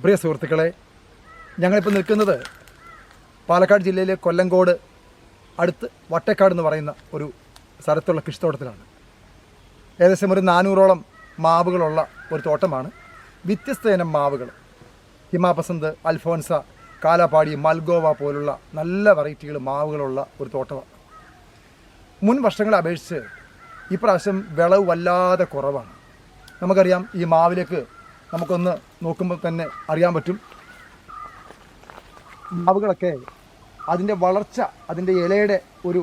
പ്രിയ സുഹൃത്തുക്കളെ ഞങ്ങളിപ്പോൾ നിൽക്കുന്നത് പാലക്കാട് ജില്ലയിലെ കൊല്ലങ്കോട് അടുത്ത് വട്ടേക്കാട് എന്ന് പറയുന്ന ഒരു സ്ഥലത്തുള്ള കൃഷിത്തോട്ടത്തിലാണ്. ഏകദേശം ഒരു നാനൂറോളം മാവുകളുള്ള ഒരു തോട്ടമാണ്. വ്യത്യസ്ത ഇനം മാവുകൾ. ഹിമാപസന്ത് അൽഫോൻസ കാലാപാടി മൽഗോവ പോലുള്ള നല്ല വെറൈറ്റികൾ മാവുകളുള്ള ഒരു തോട്ടമാണ്. മുൻ വർഷങ്ങളെ അപേക്ഷിച്ച് ഇപ്രാവശ്യം വിളവ് വല്ലാതെ കുറവാണ്. നമുക്കറിയാം ഈ മാവിലേക്ക് നമുക്കൊന്ന് നോക്കുമ്പോൾ തന്നെ അറിയാൻ പറ്റും. മാവുകളൊക്കെ അതിന്റെ വളർച്ച അതിന്റെ ഇലയുടെ ഒരു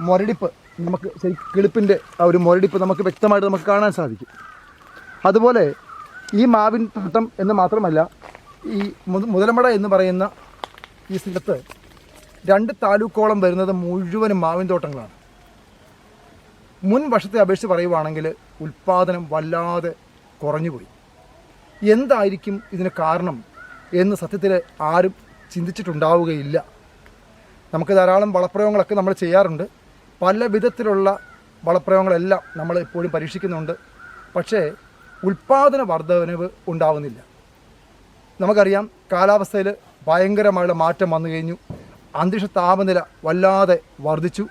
മുരടിപ്പ് നമുക്ക് കിളിപ്പിന്റെ ആ ഒരു മുരടിപ്പ് നമുക്ക് വ്യക്തമായിട്ട് നമുക്ക് കാണാൻ സാധിക്കും. അതുപോലെ ഈ മാവിൻ തോട്ടം എന്ന് മാത്രമല്ല ഈ മുതലമട എന്ന് പറയുന്ന ഈ സ്ഥലത്ത് രണ്ട് താലൂക്കോളം വരുന്നത് മുഴുവനും മാവിൻ തോട്ടങ്ങളാണ്. മുൻ വർഷത്തെ അപേക്ഷിച്ച് പറയുവാണെങ്കിൽ ഉൽപ്പാദനം വല്ലാതെ കുറഞ്ഞുപോയി. എന്തായിരിക്കും ഇതിന് കാരണം എന്ന് സത്യത്തിൽ ആരും ചിന്തിച്ചിട്ടുണ്ടാവുകയില്ല. നമുക്ക് ധാരാളം വളപ്രയോഗങ്ങളൊക്കെ നമ്മൾ ചെയ്യാറുണ്ട്. പല വിധത്തിലുള്ള വളപ്രയോഗങ്ങളെല്ലാം നമ്മൾ എപ്പോഴും പരീക്ഷിക്കുന്നുണ്ട്. പക്ഷേ ഉൽപ്പാദന വർധനവ് ഉണ്ടാവുന്നില്ല. നമുക്കറിയാം കാലാവസ്ഥയിൽ ഭയങ്കരമായുള്ള മാറ്റം വന്നു കഴിഞ്ഞു. അന്തരീക്ഷ താപനില വല്ലാതെ വർദ്ധിച്ചു.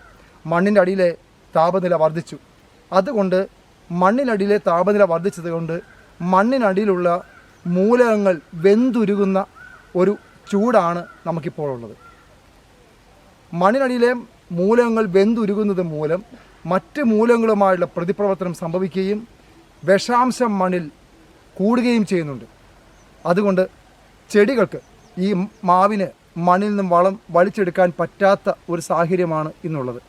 മണ്ണിന്റെ അടിയിലെ താപനില വർദ്ധിച്ചു. അതുകൊണ്ട് മണ്ണിനടിയിലെ താപനില വർദ്ധിച്ചത് കൊണ്ട് മണ്ണിനടിയിലുള്ള മൂലകങ്ങൾ വെന്തുരുകുന്ന ഒരു ചൂടാണ് നമുക്കിപ്പോൾ ഉള്ളത്. മണ്ണിനടിയിലെ മൂലകങ്ങൾ വെന്തുരുകുന്നത് മൂലം മറ്റ് മൂലകങ്ങളുമായുള്ള പ്രതിപ്രവർത്തനം സംഭവിക്കുകയും വിഷാംശം മണ്ണിൽ കൂടുകയും ചെയ്യുന്നുണ്ട്. അതുകൊണ്ട് ചെടികൾക്ക് ഈ മാവിന് മണ്ണിൽ നിന്നും വളം വലിച്ചെടുക്കാൻ പറ്റാത്ത ഒരു സാഹചര്യമാണ് ഇന്നുള്ളത്.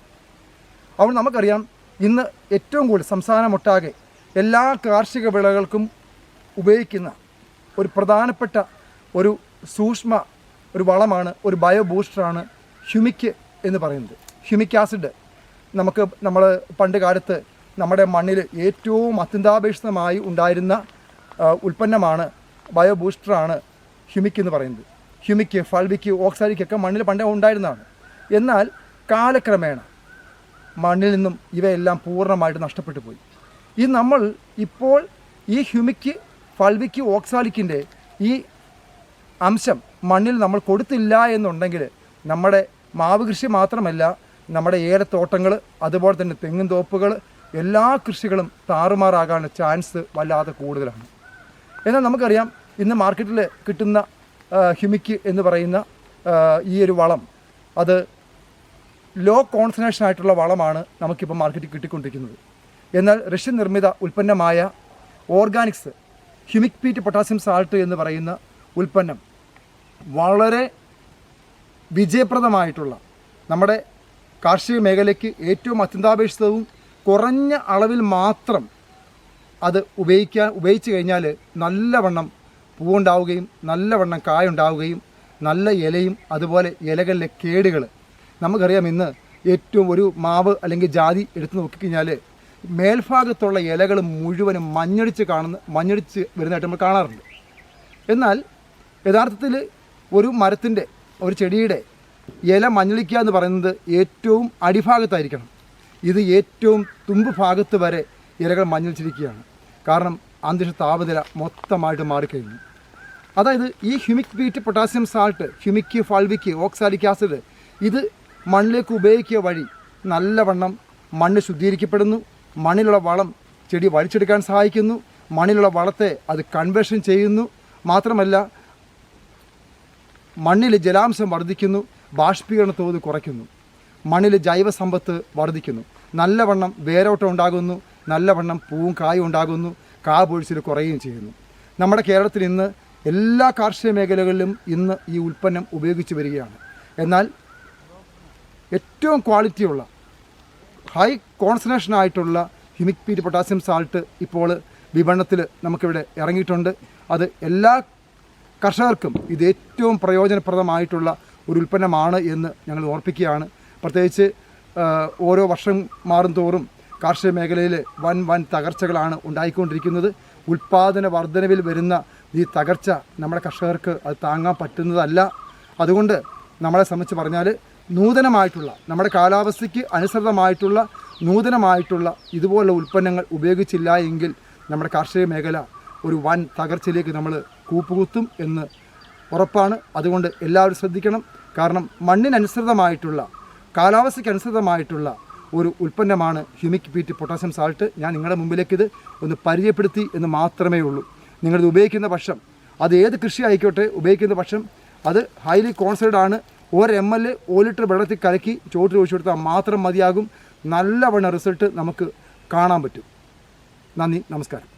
അപ്പോൾ നമുക്കറിയാം ഇന്ന് ഏറ്റവും കൂടുതൽ സംസ്ഥാനമൊട്ടാകെ എല്ലാ കാർഷിക വിളകൾക്കും ഉപയോഗിക്കുന്ന ഒരു പ്രധാനപ്പെട്ട ഒരു സൂക്ഷ്മ ഒരു വളമാണ് ഒരു ബയോ ബൂസ്റ്ററാണ് ഹ്യൂമിക് എന്ന് പറയുന്നത്. ഹ്യൂമിക് ആസിഡ് നമുക്ക് നമ്മൾ പണ്ട് കാലത്ത് നമ്മുടെ മണ്ണിൽ ഏറ്റവും അത്യന്താപേക്ഷിതമായി ഉണ്ടായിരുന്ന ഉൽപ്പന്നമാണ് ബയോ ബൂസ്റ്ററാണ് ഹ്യൂമിക് എന്ന് പറയുന്നത്. ഹ്യൂമിക് ഫൾവിക്ക് ഓക്സാലിക്കൊക്കെ മണ്ണിൽ പണ്ടേ ഉണ്ടായിരുന്നതാണ്. എന്നാൽ കാലക്രമേണ മണ്ണിൽ നിന്നും ഇവയെല്ലാം പൂർണമായിട്ട് നഷ്ടപ്പെട്ടു പോയി. ഈ നമ്മൾ ഇപ്പോൾ ഈ ഹ്യൂമിക്ക് ഫൾവിക്ക് ഓക്സാലിക്കിന്റെ ഈ അംശം മണ്ണിൽ നമ്മൾ കൊടുത്തില്ല എന്നുണ്ടെങ്കിൽ നമ്മുടെ മാവ് കൃഷി മാത്രമല്ല നമ്മുടെ ഏലത്തോട്ടങ്ങൾ അതുപോലെ തന്നെ തെങ്ങും തോപ്പുകൾ എല്ലാ കൃഷികളും താറുമാറാകാനുള്ള ചാൻസ് വല്ലാതെ കൂടുതലാണ്. എന്നാൽ നമുക്കറിയാം ഇന്ന് മാർക്കറ്റിൽ കിട്ടുന്ന ഹ്യൂമിക് എന്ന് പറയുന്ന ഈ ഒരു വളം അത് ലോ കോൺസെൻട്രേഷൻ ആയിട്ടുള്ള വളമാണ് നമുക്കിപ്പോൾ മാർക്കറ്റിൽ കിട്ടിക്കൊണ്ടിരിക്കുന്നത്. എന്നാൽ റഷ്യൻ നിർമ്മിത ഉൽപ്പന്നമായ organics humic peat potassium salt എന്ന് പറയുന്ന ഉൽപ്പന്നം വളരെ വിജയപ്രദമായിട്ടുള്ള നമ്മുടെ കാർഷിക മേഖലയ്ക്ക് ഏറ്റവും അത്യന്താപേക്ഷിതവും കുറഞ്ഞ അളവിൽ മാത്രം അത് ഉപയോഗിക്കാൻ ഉപയോഗിച്ച് കഴിഞ്ഞാൽ നല്ലവണ്ണം പൂവുണ്ടാവുകയും നല്ലവണ്ണം കായുണ്ടാവുകയും നല്ല ഇലയും അതുപോലെ ഇലകളിലെ കേടുകൾ നമുക്കറിയാം ഇന്ന് ഏറ്റവും ഒരു മാവ് അല്ലെങ്കിൽ ജാതി എടുത്ത് നോക്കിക്കഴിഞ്ഞാൽ മേൽഭാഗത്തുള്ള ഇലകൾ മുഴുവനും മഞ്ഞടിച്ച് കാണുന്ന മഞ്ഞടിച്ച് വരുന്നതായിട്ട് നമ്മൾ കാണാറുണ്ട്. എന്നാൽ യഥാർത്ഥത്തിൽ ഒരു മരത്തിന്റെ ഒരു ചെടിയുടെ ഇല മഞ്ഞളിക്കുക എന്ന് പറയുന്നത് ഏറ്റവും അടിഭാഗത്തായിരിക്കണം. ഇത് ഏറ്റവും തുമ്പ് ഭാഗത്ത് വരെ ഇലകൾ മഞ്ഞളിച്ചിരിക്കുകയാണ്. കാരണം അന്തരീക്ഷ താപനില മൊത്തമായിട്ട് മാറിക്കഴിഞ്ഞു. അതായത് ഈ humic peat potassium salt humic fulvic oxalic acid ഇത് മണ്ണിലേക്ക് ഉപയോഗിക്കുക വഴി നല്ലവണ്ണം മണ്ണ് ശുദ്ധീകരിക്കപ്പെടുന്നു. മണ്ണിലുള്ള വളം ചെടി വലിച്ചെടുക്കാൻ സഹായിക്കുന്നു. മണ്ണിലുള്ള വളത്തെ അത് കൺവേർഷൻ ചെയ്യുന്നു. മാത്രമല്ല മണ്ണിൽ ജലാംശം വർദ്ധിക്കുന്നു. ബാഷ്പീകരണ തോത് കുറയ്ക്കുന്നു. മണ്ണിൽ ജൈവസമ്പത്ത് വർദ്ധിക്കുന്നു. നല്ലവണ്ണം വേരോട്ടം ഉണ്ടാകുന്നു. നല്ലവണ്ണം പൂവും കായും ഉണ്ടാകുന്നു. കാ പൊഴിച്ചിൽ കുറയുകയും ചെയ്യുന്നു. നമ്മുടെ കേരളത്തിൽ ഇന്ന് എല്ലാ കാർഷിക മേഖലകളിലും ഇന്ന് ഈ ഉൽപ്പന്നം ഉപയോഗിച്ച് വരികയാണ്. എന്നാൽ ഏറ്റവും ക്വാളിറ്റിയുള്ള ഹൈ കോൺസെൻട്രേഷൻ ആയിട്ടുള്ള ഹ്യൂമിക് പീറ്റ് പൊട്ടാസ്യം സാൾട്ട് ഇപ്പോൾ വിപണനത്തിൽ നമുക്കിവിടെ ഇറങ്ങിയിട്ടുണ്ട്. അത് എല്ലാ കർഷകർക്കും ഇത് ഏറ്റവും പ്രയോജനപ്രദമായിട്ടുള്ള ഒരു ഉൽപ്പന്നമാണ് എന്ന് ഞങ്ങൾ ഓർപ്പിക്കുകയാണ്. പ്രത്യേകിച്ച് ഓരോ വർഷം മാറും തോറും കാർഷിക മേഖലയിൽ വൻ വൻ തകർച്ചകളാണ് ഉണ്ടായിക്കൊണ്ടിരിക്കുന്നത്. ഉൽപ്പാദന വർധനവിൽ വരുന്ന ഈ തകർച്ച നമ്മുടെ കർഷകർക്ക് അത് താങ്ങാൻ പറ്റുന്നതല്ല. അതുകൊണ്ട് നമ്മളെ സംബന്ധിച്ച് പറഞ്ഞാൽ നൂതനമായിട്ടുള്ള നമ്മുടെ കാലാവസ്ഥയ്ക്ക് അനുസൃതമായിട്ടുള്ള നൂതനമായിട്ടുള്ള ഇതുപോലുള്ള ഉൽപ്പന്നങ്ങൾ ഉപയോഗിച്ചില്ല എങ്കിൽ നമ്മുടെ കാർഷിക മേഖല ഒരു വൻ തകർച്ചയിലേക്ക് നമ്മൾ കൂപ്പുകുത്തും എന്ന് ഉറപ്പാണ്. അതുകൊണ്ട് എല്ലാവരും ശ്രദ്ധിക്കണം. കാരണം മണ്ണിനനുസൃതമായിട്ടുള്ള കാലാവസ്ഥയ്ക്ക് അനുസൃതമായിട്ടുള്ള ഒരു ഉൽപ്പന്നമാണ് ഹ്യൂമിക് പീറ്റ് പൊട്ടാസ്യം സാൾട്ട്. ഞാൻ നിങ്ങളുടെ മുമ്പിലേക്ക് ഇത് ഒന്ന് പരിചയപ്പെടുത്തി എന്ന് മാത്രമേ ഉള്ളൂ. നിങ്ങളിത് ഉപയോഗിക്കുന്ന പക്ഷം അത് ഏത് കൃഷി ആയിക്കോട്ടെ ഉപയോഗിക്കുന്ന പക്ഷം അത് ഹൈലി കോൺസേർഡ് ആണ്. ഒരു എം എൽ ഒരു ലിറ്റർ വെള്ളത്തിൽ കലക്കി ചോട്ടിൽ ഒഴിച്ചു കൊടുത്താൽ മാത്രം മതിയാകും. നല്ലവണ്ണം റിസൾട്ട് നമുക്ക് കാണാൻ പറ്റും. നന്ദി നമസ്കാരം.